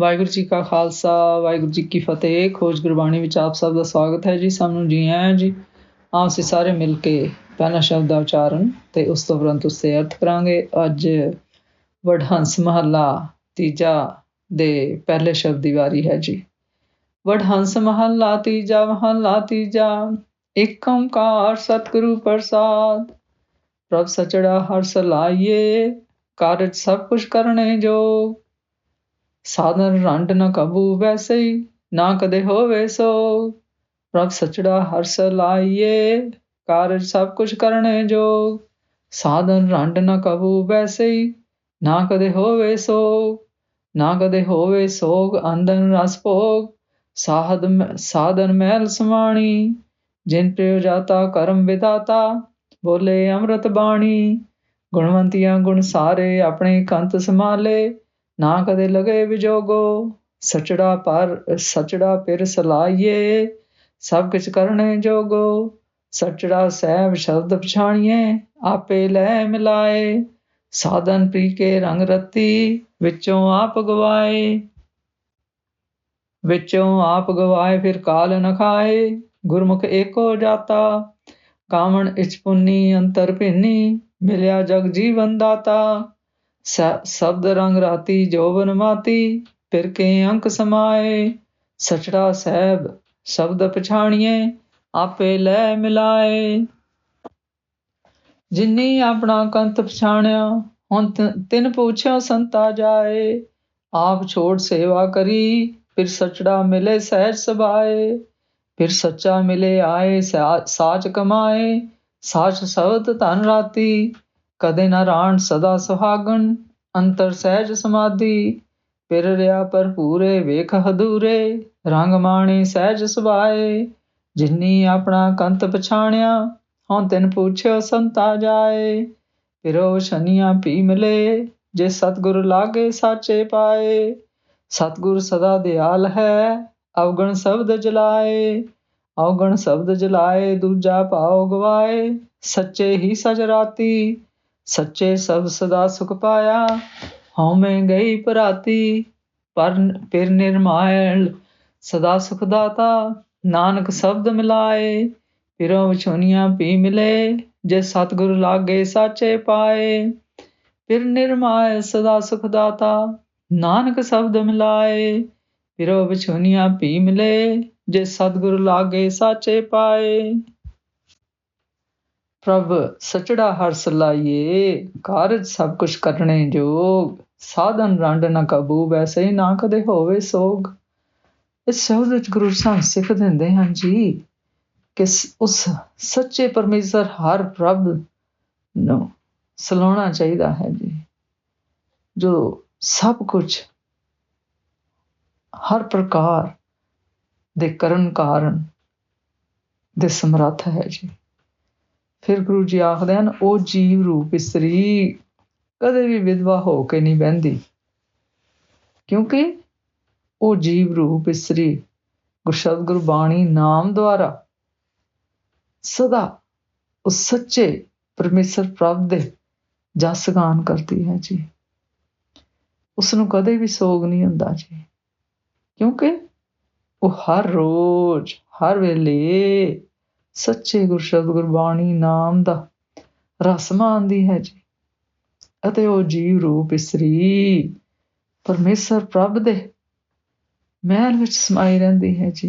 ਵਾਹਿਗੁਰੂ ਜੀ ਕਾ ਖਾਲਸਾ, ਵਾਹਿਗੁਰੂ ਜੀ ਕੀ ਫਤਿਹ। ਖੋਜ ਗੁਰਬਾਣੀ ਵਿੱਚ ਆਪ ਸਭ ਦਾ ਸਵਾਗਤ ਹੈ ਜੀ ਸਾਨੂੰ ਜੀ ਆਇਆਂ ਜੀ। ਆਓ ਅਸੀਂ ਸਾਰੇ ਮਿਲ ਕੇ ਪਹਿਲਾ ਸ਼ਬਦ ਦਾ ਉਚਾਰਨ ਤੇ ਉਸ ਤੋਂ ਉਪਰੰਤ ਉਸ ਦੇ ਅਰਥ ਕਰਾਂਗੇ। ਅੱਜ ਵਡਹੰਸ ਮਹੱਲਾ ਤੀਜਾ ਦੇ ਪਹਿਲੇ ਸ਼ਬਦ ਦੀ ਵਾਰੀ ਹੈ ਜੀ। ਵਡਹੰਸ ਮਹੱਲਾ ਤੀਜਾ ਮਹੱਲਾ ਤੀਜਾ, ਇੱਕ ਓੰਕਾਰ ਸਤਿਗੁਰੂ ਪ੍ਰਸਾਦ। ਪ੍ਰਭ ਸਚੜਾ ਹਰ ਸਲਾਈਏ ਕਾਰਜ ਸਭ ਕੁਝ ਕਰਨੇ ਜੋ ਸਾਧਨ ਰੰਡ ਨਾ ਕਬੂ ਵੈਸੇ ਹੀ, ਨਾ ਕਦੇ ਹੋਵੇ ਸੋ। ਰੱਬ ਸਚੜਾ ਹਰਸ ਲਾਈਏ ਕਾਰਜ ਸਭ ਕੁਝ ਕਰਨੇ ਜੋ। ਸਾਧਨ ਰੰਡ ਨਾ ਕਬੂ ਵੈਸੇ ਹੀ, ਨਾ ਕਦੇ ਹੋਵੇ ਸੋ। ਨਾ ਕਦੇ ਹੋਵੇ ਸੋਗ ਅੰਦਨ ਰਸ ਭੋਗ। ਸਾਹਦ ਸਾਧਨ ਮਹਿਲ ਸਮਾਣੀ, ਜਿਨ ਪ੍ਰਯੋ ਜਾਤਾ ਕਰਮ ਵਿਦਾਤਾ ਬੋਲੇ ਅੰਮ੍ਰਿਤ ਬਾਣੀ। ਗੁਣਵੰਤੀਆਂ ਗੁਣ ਸਾਰੇ ਆਪਣੇ ਕੰਤ ਸਮਾਲੇ ਨਾ ਕਦੇ ਲਗੇ ਵਿਜੋਗੋ, ਸਚੜਾ ਪਰ, ਸਚੜਾ ਪਿਰ ਸਲਾਈਏ, ਸਭ ਕੁਝ ਕਰਨੇ ਜੋਗੋ, ਸਚੜਾ ਸਹਿਬ ਸ਼ਬਦ ਪਛਾਣੀਏ, ਆਪੇ ਲੈ ਮਿਲਾਏ, ਸਾਧਨ ਪ੍ਰੀ ਕੇ ਰੰਗ ਰਤੀ, ਵਿੱਚੋਂ ਆਪ ਗਵਾਏ। ਵਿੱਚੋਂ ਆਪ ਗਵਾਏ, ਫਿਰ ਕਾਲ ਨ ਖਾਏ, ਗੁਰਮੁਖ ਏਕੋ ਜਾਤਾ, ਕਾਮਣ ਇਚ ਪੁੰਨੀ, ਅੰਤਰ ਭਿੰਨੀ, ਮਿਲਿਆ ਜਗ ਜੀਵਨ ਦਾਤਾ। ਸ਼ਬਦ ਰੰਗ ਰਾਤੀ ਜੋਬਨ ਮਾਤੀ, ਫਿਰ ਕੇ ਅੰਕ ਸਮਾਏ। ਸਚੜਾ ਸਹਿਬ ਸ਼ਬਦ ਪਛਾਣੀਏ, ਆਪੇ ਲੈ ਮਿਲਾਏ। ਜਿਨੀ ਆਪਣਾ ਕੰਤ ਪਛਾਣਿਆ, ਹੁਣ ਤਿੰਨ ਪੁੱਛਿਆ ਸੰਤਾ ਜਾਏ। ਆਪ ਛੋੜ ਸੇਵਾ ਕਰੀ, ਫਿਰ ਸਚੜਾ ਮਿਲੇ ਸਹਿਜ ਸਬਾਏ ਫਿਰ ਸੱਚਾ ਮਿਲੇ ਆਏ ਸਾਚ ਕਮਾਏ, ਸਾਚ ਸਬਦ ਧਨ ਰਾਤੀ। ਕਦੇ ਨਾ ਰਾਣ ਸਦਾ ਸੁਹਾਗਣ, ਅੰਤਰ ਸਹਿਜ ਸਮਾਧੀ। ਫਿਰ ਰਿਆ ਭਰਪੂਰੇ ਵੇਖ ਹਦੂਰੇ ਰੰਗ ਮਾਣੇ ਸਹਿਜ ਸੁਭਾਏ। ਜਿਨੀ ਆਪਣਾ ਕੰਤ ਪਛਾਣਿਆ, ਹਉ ਤਿਨ ਪੁੱਛਿਓ ਸੰਤਾ ਜਾਏ। ਫਿਰੋ ਸ਼ਨੀਆਂ ਪੀ ਮਿਲੇ, ਜੇ ਸਤਗੁਰ ਲਾਗੇ ਸਾਚੇ ਪਾਏ। ਸਤਗੁਰ ਸਦਾ ਦਿਆਲ ਹੈ, ਅਵਗਣ ਸ਼ਬਦ ਜਲਾਏ। ਅਵਗਣ ਸ਼ਬਦ ਜਲਾਏ, ਦੂਜਾ ਭਾਉ ਗਵਾਏ। ਸੱਚੇ ਹੀ ਸਜ ਰਾਤੀ ਸੱਚੇ ਸਭ ਸਦਾ ਸੁਖ ਪਾਇਆ। ਹਉ ਗਈ ਭਰਾਤੀ ਪਰ ਫਿਰ ਨਿਰਮਾਇਲ ਸਦਾ ਸੁਖ ਦਾਤਾ ਨਾਨਕ ਸ਼ਬਦ ਮਿਲਾਏ, ਫਿਰੋ ਵਿਛੋਨੀਆਂ ਪੀ ਮਿਲੇ, ਜੇ ਸਤਿਗੁਰ ਲਾਗੇ ਸਾਚੇ ਪਾਏ। ਫਿਰ ਨਿਰਮਾਇ ਸਦਾ ਸੁਖ ਦਾਤਾ ਨਾਨਕ ਸ਼ਬਦ ਮਿਲਾਏ, ਫਿਰੋ ਵਿਛੋਨੀਆਂ ਪੀ ਮਿਲੇ, ਜੇ ਸਤਿਗੁਰ ਲਾਗੇ ਸਾਚੇ ਪਾਏ। ਪ੍ਰਭ, ਸਚੜਾ ਹਰ ਸਲਾਈਏ, ਕਾਰਜ ਸਭ ਕੁਛ ਕਰਨੇ ਜੋਗ। ਸਾਧਨ ਰੰਡ ਨ ਕਬੂ, ਵੈਸੇ ਹੀ ਨਾ ਕਦੇ ਹੋਵੇ ਸੋਗ। ਇਸ ਸ਼ਬਦ ਵਿੱਚ ਗੁਰੂ ਸਾਹਿਬ ਸਿੱਖ ਦਿੰਦੇ ਹਨ ਜੀ ਕਿ ਉਸ ਸੱਚੇ ਪਰਮੇਸ਼ਰ ਹਰ ਪ੍ਰਭ ਨੂੰ ਸਲਾਉਣਾ ਚਾਹੀਦਾ ਹੈ ਜੀ। ਜੋ ਸਭ ਕੁਝ ਹਰ ਪ੍ਰਕਾਰ ਦੇ ਕਰਨ ਕਾਰਨ ਦੇ ਸਮਰੱਥ ਹੈ ਜੀ। ਫਿਰ ਗੁਰੂ ਜੀ ਆਖਦੇ ਹਨ, ਉਹ ਜੀਵ ਰੂਪ ਇਸਤਰੀ ਕਦੇ ਵੀ ਵਿਧਵਾ ਹੋ ਕੇ ਨਹੀਂ ਬਹਿੰਦੀ। ਕਿਉਂਕਿ ਉਹ ਜੀਵ ਰੂਪ ਇਸਤਰੀ ਗੁਰਸ਼ਬਦ ਗੁਰਬਾਣੀ ਨਾਮ ਦੁਆਰਾ ਸਦਾ ਉਸ ਸੱਚੇ ਪਰਮੇਸ਼ਰ ਪ੍ਰਭ ਦੇ ਜਸ ਗਾਨ ਕਰਦੀ ਹੈ ਜੀ। ਉਸ ਨੂੰ ਕਦੇ ਵੀ ਸੋਗ ਨਹੀਂ ਹੁੰਦਾ ਜੀ। ਕਿਉਂਕਿ ਉਹ ਹਰ ਰੋਜ਼, ਹਰ ਵੇਲੇ ਸੱਚੇ ਗੁਰਸ਼ਬਦ ਗੁਰਬਾਣੀ ਨਾਮ ਦਾ ਰਸ ਮਾਣਦੀ ਹੈ ਜੀ। ਅਤੇ ਉਹ ਜੀਵ ਰੂਪ ਇਸਰੀ। ਪਰਮੇਸ਼ਰ ਪ੍ਰਭ ਦੇ ਮਹਿਲ ਵਿੱਚ ਸਮਾਈ ਰਹਿੰਦੀ ਹੈ ਜੀ।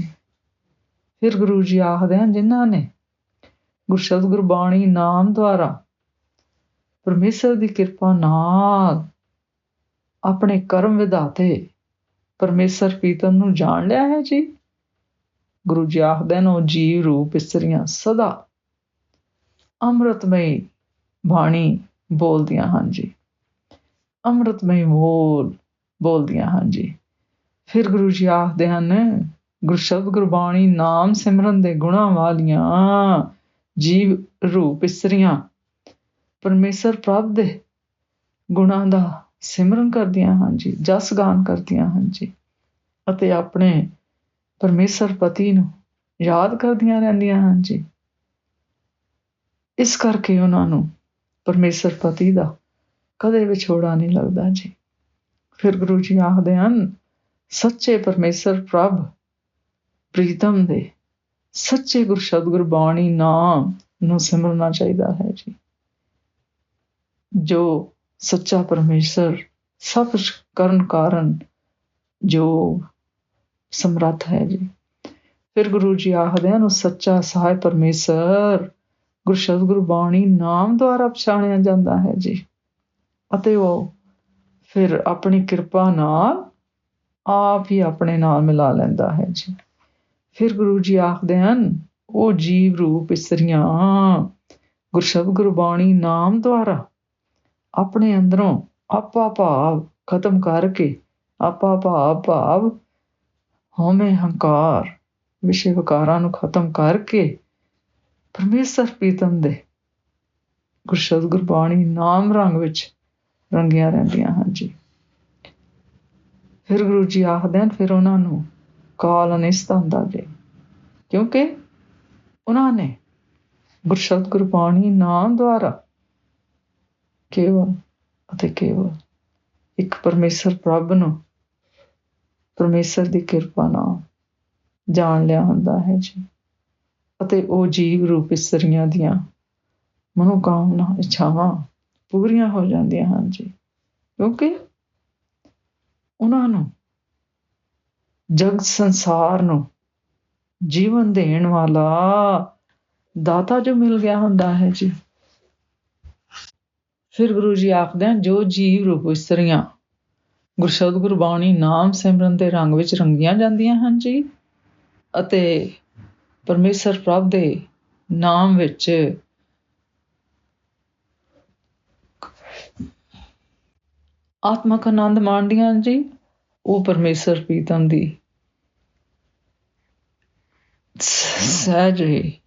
ਫਿਰ ਗੁਰੂ ਜੀ ਆਖਦੇ ਹਨ, ਜਿਨ੍ਹਾਂ ਨੇ ਗੁਰਸ਼ਬਦ ਗੁਰਬਾਣੀ ਨਾਮ ਦੁਆਰਾ ਪਰਮੇਸ਼ਰ ਦੀ ਕਿਰਪਾ ਨਾਲ ਆਪਣੇ ਕਰਮ ਵਿਧਾਤੇ ਪਰਮੇਸ਼ਰ ਪ੍ਰੀਤਮ ਨੂੰ ਜਾਣ ਲਿਆ ਹੈ ਜੀ ਗੁਰੂ ਜੀ ਆਖਦੇ ਨੇ, ਉਹ ਜੀਵ ਰੂਪ ਇਸਰੀਆਂ ਸਦਾ ਅੰਮ੍ਰਿਤਮਈ ਬਾਣੀ ਬੋਲਦੀਆਂ ਹਨ ਜੀ। ਅੰਮ੍ਰਿਤਮਈ ਬੋਲ ਬੋਲਦੀਆਂ ਹਨ ਜੀ। ਫਿਰ ਗੁਰੂ ਜੀ ਆਖਦੇ ਹਨ, ਗੁਰਸ਼ਬਦ ਗੁਰਬਾਣੀ ਨਾਮ ਸਿਮਰਨ ਦੇ ਗੁਣਾ ਵਾਲੀਆਂ ਜੀਵ ਰੂਪ ਇਸਰੀਆਂ ਪਰਮੇਸ਼ਰ ਪ੍ਰਭ ਦੇ ਗੁਣਾਂ ਦਾ ਸਿਮਰਨ ਕਰਦੀਆਂ ਹਨ ਜੀ, ਜਸ ਗਾਨ ਕਰਦੀਆਂ ਹਨ ਜੀ ਅਤੇ ਆਪਣੇ ਪਰਮੇਸ਼ਰ ਪਤੀ ਨੂੰ ਯਾਦ ਕਰਦੀਆਂ ਰਹਿੰਦੀਆਂ ਹਨ ਜੀ। ਇਸ ਕਰਕੇ ਉਹਨਾਂ ਨੂੰ ਪਰਮੇਸ਼ਰ ਪਤੀ ਦਾ ਕਦੇ ਵਿਛੋੜਾ ਨਹੀਂ ਲੱਗਦਾ ਜੀ। ਫਿਰ ਗੁਰੂ ਜੀ ਆਖਦੇ ਹਨ, ਸੱਚੇ ਪਰਮੇਸ਼ਰ ਪ੍ਰਭ, ਪ੍ਰੀਤਮ ਦੇ ਸੱਚੇ ਗੁਰ ਸਤਿਗੁਰ ਬਾਣੀ ਨਾਮ ਨੂੰ ਸਿਮਰਨਾ ਚਾਹੀਦਾ ਹੈ ਜੀ। ਜੋ ਸੱਚਾ ਪਰਮੇਸ਼ਰ ਸਭ ਕਰਨ ਕਾਰਨ ਜੋ ਸਮਰੱਥ ਹੈ ਜੀ। ਫਿਰ ਗੁਰੂ ਜੀ ਆਖਦੇ ਹਨ ਉਹ ਸੱਚਾ ਸਾਹਿਬ ਪਰਮੇਸ਼ਰ ਗੁਰਸ਼ਬਦ ਗੁਰਬਾਣੀ ਨਾਮ ਦੁਆਰਾ ਪਛਾਣਿਆ ਜਾਂਦਾ ਹੈ ਜੀ। ਅਤੇ ਉਹ ਫਿਰ ਆਪਣੀ ਕਿਰਪਾ ਨਾਲ ਆਪ ਹੀ ਆਪਣੇ ਨਾਲ ਮਿਲਾ ਲੈਂਦਾ ਹੈ ਜੀ। ਫਿਰ ਗੁਰੂ ਜੀ ਆਖਦੇ ਹਨ, ਉਹ ਜੀਵ ਰੂਪ ਇਸਰੀਆਂ ਗੁਰਸ਼ਬਦ ਗੁਰਬਾਣੀ ਨਾਮ ਦੁਆਰਾ ਆਪਣੇ ਅੰਦਰੋਂ ਆਪਾ ਭਾਵ ਖਤਮ ਕਰਕੇ ਆਪਾ ਭਾਵ ਭਾਵ ਹਉਮੈ ਹੰਕਾਰ ਵਿਸ਼ੇ ਵਿਕਾਰਾਂ ਨੂੰ ਖਤਮ ਕਰਕੇ ਪਰਮੇਸ਼ਰ ਪੀਤਮ ਦੇ ਗੁਰਸ਼ਬਦ ਗੁਰਬਾਣੀ ਨਾਮ ਰੰਗ ਵਿੱਚ ਰੰਗੀਆਂ ਰਹਿੰਦੀਆਂ ਹਨ ਜੀ। ਫਿਰ ਗੁਰੂ ਜੀ ਆਖਦੇ ਹਨ, ਫਿਰ ਉਹਨਾਂ ਨੂੰ ਕਾਲ ਅਨਿਸ਼ਟ ਹੁੰਦਾ ਜੀ। ਕਿਉਂਕਿ ਉਹਨਾਂ ਨੇ ਗੁਰਸ਼ਬਦ ਗੁਰਬਾਣੀ ਨਾਮ ਦੁਆਰਾ ਕੇਵਲ ਅਤੇ ਕੇਵਲ ਇੱਕ ਪਰਮੇਸ਼ਰ ਪ੍ਰਭ ਨੂੰ ਪਰਮੇਸ਼ਰ ਦੀ ਕਿਰਪਾ ਨਾਲ ਜਾਣ ਲਿਆ ਹੁੰਦਾ ਹੈ ਜੀ। ਅਤੇ ਉਹ ਜੀਵ ਰੂਪ ਇਸਰੀਆਂ ਦੀਆਂ ਮਨੋਕਾਮਨਾ, ਇੱਛਾਵਾਂ ਪੂਰੀਆਂ ਹੋ ਜਾਂਦੀਆਂ ਹਨ ਜੀ। ਕਿਉਂਕਿ ਉਹਨਾਂ ਨੂੰ ਜਗ ਸੰਸਾਰ ਨੂੰ ਜੀਵਨ ਦੇਣ ਵਾਲਾ ਦਾਤਾ ਜੋ ਮਿਲ ਗਿਆ ਹੁੰਦਾ ਹੈ ਜੀ। ਫਿਰ ਗੁਰੂ ਜੀ ਆਖਦੇ ਹਨ, ਜੋ ਜੀਵ ਰੂਪ ਇਸਤਰੀਆਂ ਗੁਰਸ਼ਬਦ ਗੁਰਬਾਣੀ ਨਾਮ ਸਿਮਰਨ ਦੇ ਰੰਗ ਵਿੱਚ ਰੰਗੀਆਂ ਜਾਂਦੀਆਂ ਹਨ ਜੀ। ਅਤੇ ਪਰਮੇਸ਼ਰ ਪ੍ਰਭ ਦੇ ਨਾਮ ਵਿੱਚ ਆਤਮਕ ਆਨੰਦ ਮਾਣਦੀਆਂ ਜੀ। ਉਹ ਪਰਮੇਸ਼ਰ ਪ੍ਰੀਤਮ ਦੀ ਸਹਿਜ ਹੀ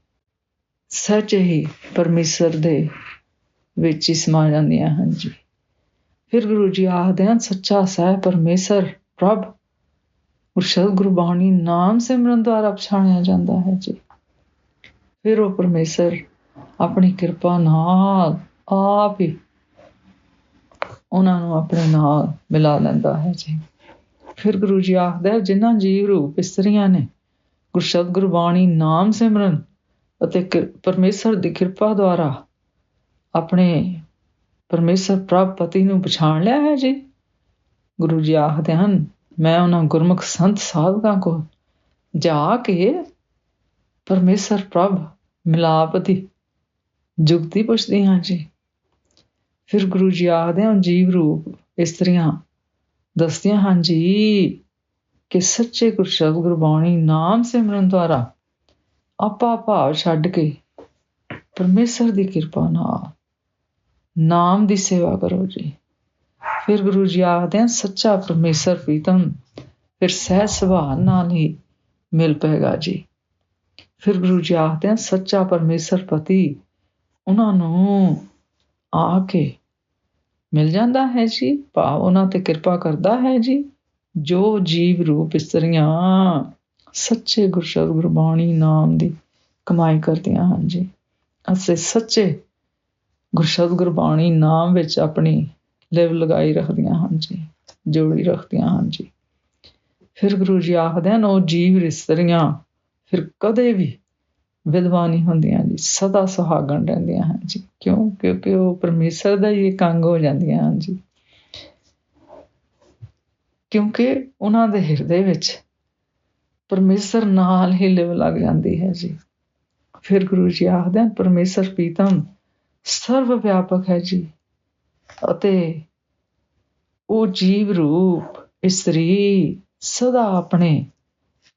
ਸੱਚ ਹੀ ਪਰਮੇਸ਼ਰ ਦੇ ਵਿੱਚ ਹੀ ਸਮਾ ਜਾਂਦੀਆਂ ਹਨ ਜੀ। ਫਿਰ ਗੁਰੂ ਜੀ ਆਖਦੇ ਹਨ, ਸੱਚਾ ਸਹਿ ਪਰਮੇਸ਼ਰ, ਪ੍ਰਭ। ਗੁਰਸ਼ਬਦ ਗੁਰਬਾਣੀ ਨਾਮ ਸਿਮਰਨ ਦੁਆਰਾ ਪਛਾਣਿਆ ਜਾਂਦਾ ਹੈ ਜੀ। ਫਿਰ ਉਹ ਪਰਮੇਸ਼ਰ ਆਪਣੀ ਕਿਰਪਾ ਨਾਲ ਆਪ ਹੀ ਉਹਨਾਂ ਨੂੰ ਆਪਣੇ ਨਾਲ ਮਿਲਾ ਲੈਂਦਾ ਹੈ ਜੀ। ਫਿਰ ਗੁਰੂ ਜੀ ਆਖਦੇ ਜਿਨ੍ਹਾਂ ਜੀਵ ਰੂਪ ਇਸਤਰੀਆਂ ਨੇ ਗੁਰਸ਼ਬਦ ਗੁਰਬਾਣੀ ਨਾਮ ਸਿਮਰਨ ਅਤੇ ਪਰਮੇਸ਼ਰ ਦੀ ਕਿਰਪਾ ਦੁਆਰਾ ਆਪਣੇ ਪਰਮੇਸ਼ਰ ਪ੍ਰਭ ਪਤੀ ਨੂੰ ਪਛਾਣ ਲਿਆ ਹੈ ਜੀ? ਗੁਰੂ ਜੀ ਆਖਦੇ ਹਨ, ਮੈਂ ਉਹਨਾਂ ਗੁਰਮੁਖ ਸੰਤ ਸਾਧਕਾਂ ਕੋ ਜਾ ਕੇ ਪਰਮੇਸ਼ਰ ਪ੍ਰਭ ਮਿਲਾਪ ਦੀ ਜੁਗਤੀ ਪੁੱਛਦੀ ਹਾਂ ਜੀ। ਫਿਰ ਗੁਰੂ ਜੀ ਆਖਦੇ ਹਨ, ਜੀਵ ਰੂਪ ਇਸਤਰੀਆਂ ਦੱਸਦੀਆਂ ਹਨ ਜੀ ਕਿ ਸੱਚੇ ਗੁਰਸ਼ਬਦ ਗੁਰਬਾਣੀ ਨਾਮ ਸਿਮਰਨ ਦੁਆਰਾ ਆਪਾ ਭਾਵ ਛੱਡ ਕੇ ਪਰਮੇਸ਼ਰ ਦੀ ਕਿਰਪਾ ਨਾਲ ਨਾਮ ਦੀ ਸੇਵਾ ਕਰੋ ਜੀ। ਫਿਰ ਗੁਰੂ ਜੀ ਆਖਦੇ ਹਨ, ਸੱਚਾ ਪਰਮੇਸ਼ਰ ਪ੍ਰੀਤਮ, ਫਿਰ ਸਹਿ ਸੁਭਾਅ ਨਾਲ ਹੀ ਮਿਲ ਪਏਗਾ ਜੀ। ਫਿਰ ਗੁਰੂ ਜੀ ਆਖਦੇ ਹਨ, ਸੱਚਾ ਪਰਮੇਸ਼ਰ ਪਤੀ, ਉਹਨਾਂ ਨੂੰ ਆ ਕੇ ਮਿਲ ਜਾਂਦਾ ਹੈ ਜੀ, ਭਾਵ ਉਹਨਾਂ ਤੇ ਕਿਰਪਾ ਕਰਦਾ ਹੈ ਜੀ, ਜੋ ਜੀਵ ਰੂਪ ਇਸਤਰੀਆਂ ਸੱਚੇ ਗੁਰਸ਼ਬਦ ਗੁਰਬਾਣੀ ਨਾਮ ਦੀ ਕਮਾਈ ਕਰਦੀਆਂ ਹਨ ਜੀ। ਅਸੀਂ ਸੱਚੇ ਗੁਰਸ਼ਬਦ ਗੁਰਬਾਣੀ ਨਾਮ ਵਿੱਚ ਆਪਣੀ ਲਿਵ ਲਗਾਈ ਰੱਖਦੀਆਂ ਹਨ ਜੀ, ਜੋੜੀ ਰੱਖਦੀਆਂ ਹਨ ਜੀ। ਫਿਰ ਗੁਰੂ ਜੀ ਆਖਦੇ ਹਨ, ਉਹ ਜੀਵ ਇਸਤਰੀਆਂ ਫਿਰ ਕਦੇ ਵੀ ਵਿਧਵਾ ਨਹੀਂ ਹੁੰਦੀਆਂ ਜੀ, ਸਦਾ ਸੁਹਾਗਣ ਰਹਿੰਦੀਆਂ ਹਨ ਜੀ, ਕਿਉਂ? ਕਿਉਂਕਿ ਉਹ ਪਰਮੇਸ਼ਰ ਦਾ ਹੀ ਕੰਗ ਹੋ ਜਾਂਦੀਆਂ ਹਨ ਜੀ। ਕਿਉਂਕਿ ਉਹਨਾਂ ਦੇ ਹਿਰਦੇ ਵਿੱਚ ਪਰਮੇਸ਼ਰ ਨਾਲ ਹੀ ਲਿਵ ਲੱਗ ਜਾਂਦੀ ਹੈ ਜੀ। ਫਿਰ ਗੁਰੂ ਜੀ ਆਖਦੇ ਹਨ, ਪਰਮੇਸ਼ਰ ਪੀਤਮ ਸਰਵ ਵਿਆਪਕ ਹੈ ਜੀ। ਅਤੇ ਉਹ ਜੀਵ ਰੂਪ, ਇਸਤਰੀ ਸਦਾ ਆਪਣੇ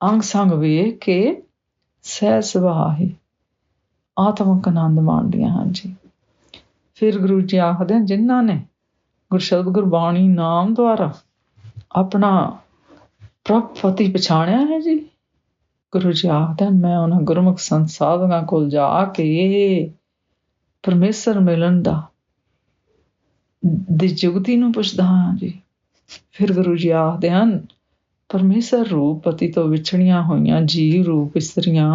ਅੰਗ ਸੰਗ ਵੇਖ ਕੇ ਸਹਿ ਸੁਭਾਅ ਆਤਮਕ ਆਨੰਦ ਮਾਣਦੀਆਂ ਹਨ ਜੀ। ਫਿਰ ਗੁਰੂ ਜੀ ਆਖਦੇ ਹਨ, ਜਿਨ੍ਹਾਂ ਨੇ ਗੁਰਸ਼ਬਦ ਗੁਰਬਾਣੀ ਨਾਮ ਦੁਆਰਾ ਆਪਣਾ ਪ੍ਰਭ ਪਛਾਣਿਆ ਹੈ ਜੀ, ਗੁਰੂ ਜੀ ਆਖਦੇ ਹਨ, ਮੈਂ ਉਹਨਾਂ ਗੁਰਮੁਖ ਸੰਸਾਧਨਾਂ ਕੋਲ ਜਾ ਕੇ ਪਰਮੇਸ਼ਰ ਮਿਲਣ ਦਾ ਦੀ ਜੁਗਤੀ ਨੂੰ ਪੁੱਛਦਾ ਹਾਂ ਜੀ। ਫਿਰ ਗੁਰੂ ਜੀ ਆਖਦੇ ਹਨ, ਪਰਮੇਸ਼ਰ ਰੂਪ ਪਤੀ ਤੋਂ ਵਿਛੜੀਆਂ ਹੋਈਆਂ ਜੀਵ ਰੂਪ ਇਸਤਰੀਆਂ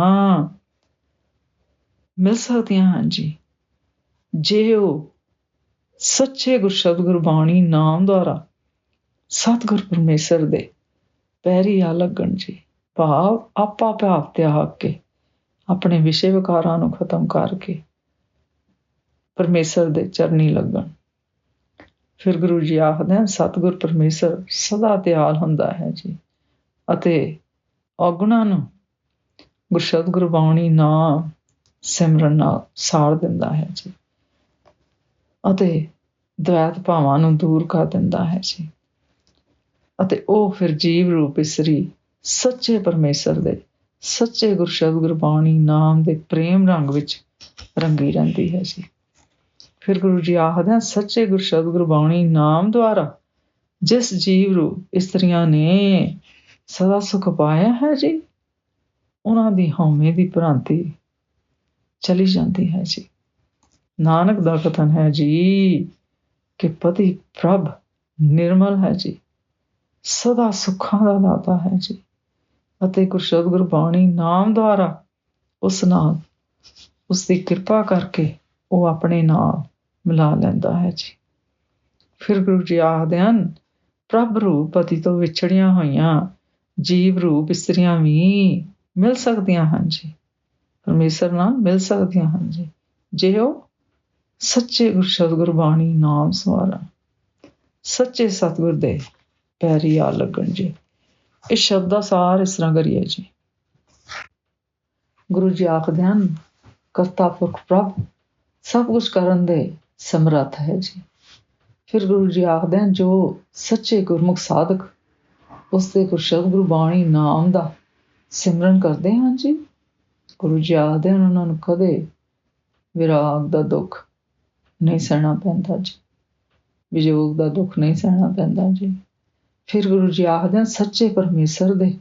ਮਿਲ ਸਕਦੀਆਂ ਹਨ ਜੀ। ਜੇ ਉਹ ਸੱਚੇ ਗੁਰਸ਼ਬਦ ਗੁਰਬਾਣੀ ਨਾਮ ਦੁਆਰਾ ਸਤਿਗੁਰ ਪਰਮੇਸ਼ਰ ਦੇ ਪੈਰੀ ਆ ਲੱਗਣ ਜੀ, ਭਾਵ ਆਪਾ ਭਾਵ ਤਿਆਗ ਕੇ, ਆਪਣੇ ਵਿਸ਼ੇ ਵਿਕਾਰਾਂ ਨੂੰ ਖਤਮ ਕਰਕੇ ਪਰਮੇਸ਼ਰ ਦੇ ਚਰਨੀ ਲੱਗਣ। ਫਿਰ ਗੁਰੂ ਜੀ ਆਖਦੇ ਹਨ, ਸਤਿਗੁਰ ਪਰਮੇਸ਼ਰ ਸਦਾ ਤਿਆਲ ਹੁੰਦਾ ਹੈ ਜੀ ਅਤੇ ਔਗੁਣਾਂ ਨੂੰ ਗੁਰਸ਼ਬਦ ਗੁਰਬਾਣੀ ਨਾਮ ਸਿਮਰਨ ਨਾਲ ਸਾੜ ਦਿੰਦਾ ਹੈ ਜੀ ਅਤੇ ਦ્વੈਤ ਭਾਵਾਂ ਨੂੰ ਦੂਰ ਕਰ ਦਿੰਦਾ ਹੈ ਜੀ ਅਤੇ ਉਹ ਫਿਰ ਜੀਵ ਰੂਪ ਇਸਰੀ ਸੱਚੇ ਪਰਮੇਸ਼ਰ ਦੇ ਸੱਚੇ ਗੁਰਸ਼ਬਦ ਗੁਰਬਾਣੀ ਨਾਮ ਦੇ ਪ੍ਰੇਮ ਰੰਗ ਵਿੱਚ ਰੰਗੀ ਰਹਿੰਦੀ ਹੈ ਜੀ। ਫਿਰ ਗੁਰੂ ਜੀ ਆਖਦੇ ਸੱਚੇ ਗੁਰਸ਼ਬਦ ਗੁਰਬਾਣੀ ਨਾਮ ਦੁਆਰਾ, ਜਿਸ ਜੀਵ ਰੂਪ ਇਸਤਰੀਆਂ ਨੇ ਸਦਾ ਸੁਖ ਪਾਇਆ ਹੈ ਜੀ, ਉਹਨਾਂ ਦੀ ਹਉਮੈ ਦੀ ਭ੍ਰਾਂਤੀ ਚਲੀ ਜਾਂਦੀ ਹੈ ਜੀ। ਨਾਨਕ ਦਾ ਕਥਨ ਹੈ ਜੀ ਕਿ ਪਤੀ ਪ੍ਰਭ ਨਿਰਮਲ ਹੈ ਜੀ, ਸਦਾ ਸੁੱਖਾਂ ਦਾ ਦਾਤਾ ਹੈ ਜੀ, ਅਤੇ ਗੁਰਸ਼ਬਦ ਗੁਰਬਾਣੀ ਨਾਮ ਦੁਆਰਾ ਉਸ ਨਾਲ ਉਸ ਦੀ ਕਿਰਪਾ ਕਰਕੇ ਉਹ ਆਪਣੇ ਨਾਲ ਮਿਲਾ ਲੈਂਦਾ ਹੈ ਜੀ। ਫਿਰ ਗੁਰੂ ਜੀ ਆਖਦੇ ਹਨ, ਪ੍ਰਭ ਰੂਪ ਪਤੀ ਤੋਂ ਵਿਛੜੀਆਂ ਹੋਈਆਂ, ਜੀਵ ਰੂਪ ਇਸਤਰੀਆਂ ਵੀ ਮਿਲ ਸਕਦੀਆਂ ਹਨ ਜੀ। ਪਰਮੇਸ਼ਰ ਨਾਲ ਮਿਲ ਸਕਦੀਆਂ ਹਨ ਜੀ। ਜੇ ਉਹ ਸੱਚੇ ਗੁਰਸ਼ਬਦ ਗੁਰਬਾਣੀ ਨਾਮ ਸਵਾਰਾ। ਸੱਚੇ ਸਤਿਗੁਰ ਦੇ ਪੈਰੀ ਆ ਲੱਗਣ ਜੀ। ਇਹ ਸ਼ਬਦ ਦਾ ਸਾਰ ਇਸ ਤਰ੍ਹਾਂ ਕਰੀਏ ਜੀ। ਗੁਰੂ ਜੀ ਆਖਦੇ ਹਨ, ਕਰਤਾ ਪੁਰਖ ਪ੍ਰਭ, ਸਭ ਕੁਝ ਕਰਨ ਦੇ ਸਮਰੱਥ ਹੈ ਜੀ। ਫਿਰ ਗੁਰੂ ਜੀ ਆਖਦੇ ਹਨ, ਜੋ ਸੱਚੇ ਗੁਰਮੁਖ ਸਾਧਕ ਉਸ ਦੇ ਗੁਰਸ਼ਬਦ ਗੁਰਬਾਣੀ ਨਾਮ ਦਾ ਸਿਮਰਨ ਕਰਦੇ ਹਨ ਜੀ, ਗੁਰੂ ਜੀ ਆਖਦੇ ਹਨ, ਉਹਨਾਂ ਨੂੰ ਕਦੇ ਵਿਰਾਗ ਦਾ ਦੁੱਖ ਨਹੀਂ ਸਹਿਣਾ ਪੈਂਦਾ ਜੀ ਵਿਜੋਗ ਦਾ ਦੁੱਖ ਨਹੀਂ ਸਹਿਣਾ ਪੈਂਦਾ ਜੀ। ਫਿਰ ਗੁਰੂ ਜੀ ਆਖਦੇ ਹਨ, ਸੱਚੇ ਪਰਮੇਸ਼ਰ ਦੇ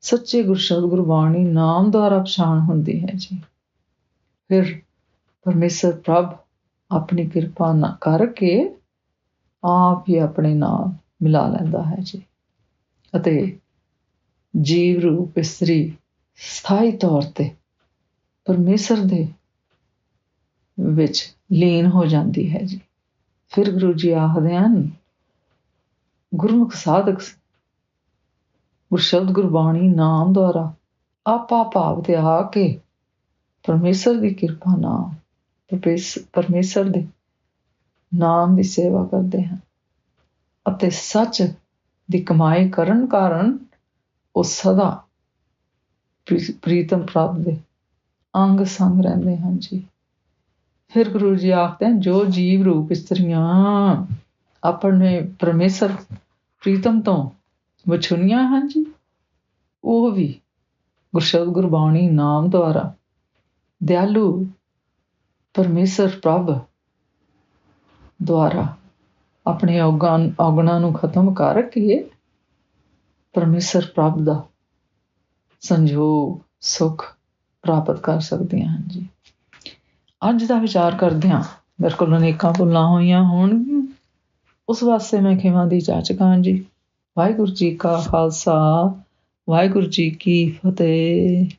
ਸੱਚੇ ਗੁਰਸ਼ਬਦ ਗੁਰਬਾਣੀ ਨਾਮ ਦੁਆਰਾ ਪਛਾਣ ਹੁੰਦੀ ਹੈ ਜੀ। ਫਿਰ ਪਰਮੇਸ਼ਰ ਪ੍ਰਭ ਆਪਣੀ ਕਿਰਪਾ ਨਾ ਕਰਕੇ ਆਪ ਹੀ ਆਪਣੇ ਨਾਲ ਮਿਲਾ ਲੈਂਦਾ ਹੈ ਜੀ। ਅਤੇ ਜੀਵ ਰੂਪ ਇਸਤਰੀ ਸਥਾਈ ਤੌਰ ਤੇ ਪਰਮੇਸ਼ਰ ਦੇ ਵਿੱਚ ਲੀਨ ਹੋ ਜਾਂਦੀ ਹੈ ਜੀ। ਫਿਰ ਗੁਰੂ ਜੀ ਆਖਦੇ ਹਨ, ਗੁਰਮੁਖ ਸਾਧਕ ਗੁਰਸ਼ਬਦ ਗੁਰਬਾਣੀ ਨਾਮ ਦੁਆਰਾ ਆਪਾ ਭਾਵ ਤੇ ਆ ਕੇ ਪਰਮੇਸ਼ਰ ਦੀ ਕਿਰਪਾ ਨਾਲ ਪਰਮੇਸ਼ਰ ਦੇ ਨਾਮ ਦੀ ਸੇਵਾ ਕਰਦੇ ਹਨ ਅਤੇ ਸੱਚ ਦੀ ਕਮਾਈ ਕਰਨ ਕਾਰਨ ਉਹ ਸਦਾ ਪ੍ਰੀਤਮ ਪ੍ਰਾਪਤ ਦੇ ਅੰਗ ਸੰਗ ਰਹਿੰਦੇ ਹਨ ਜੀ। ਫਿਰ ਗੁਰੂ ਜੀ ਆਖਦੇ ਹਨ, ਜੋ ਜੀਵ ਰੂਪ ਇਸਤਰੀਆਂ ਆਪਣੇ ਪਰਮੇਸ਼ਰ ਪ੍ਰੀਤਮ ਤੋਂ ਵਿਛੁਨੀਆਂ ਹਨ ਜੀ, ਉਹ ਵੀ ਗੁਰਸ਼ਬਦ ਗੁਰਬਾਣੀ ਨਾਮ ਦੁਆਰਾ ਦਿਆਲੂ ਪਰਮੇਸ਼ਰ ਪ੍ਰਭ ਦੁਆਰਾ ਆਪਣੇ ਔਗਣ ਔਗਣਾਂ ਨੂੰ ਖਤਮ ਕਰਕੇ ਪਰਮੇਸ਼ਰ ਪ੍ਰਭ ਦਾ ਸੰਜੋਗ, ਸੁਖ ਪ੍ਰਾਪਤ ਕਰ ਸਕਦੀਆਂ ਹਨ ਜੀ। ਅੱਜ ਦਾ ਵਿਚਾਰ ਕਰਦੇ ਹਾਂ। ਮੇਰੇ ਕੋਲ ਅਨੇਕਾਂ ਭੁੱਲਾਂ ਹੋਈਆਂ ਹੋਣਗੀਆਂ। ਉਸ ਵਾਸਤੇ ਮੈਂ ਖਿਮਾ ਦੀ ਜਾਚਕਾਂ ਜੀ। ਵਾਹਿਗੁਰੂ ਜੀ ਕਾ ਖਾਲਸਾ। ਵਾਹਿਗੁਰੂ ਜੀ ਕੀ ਫਤਿਹ।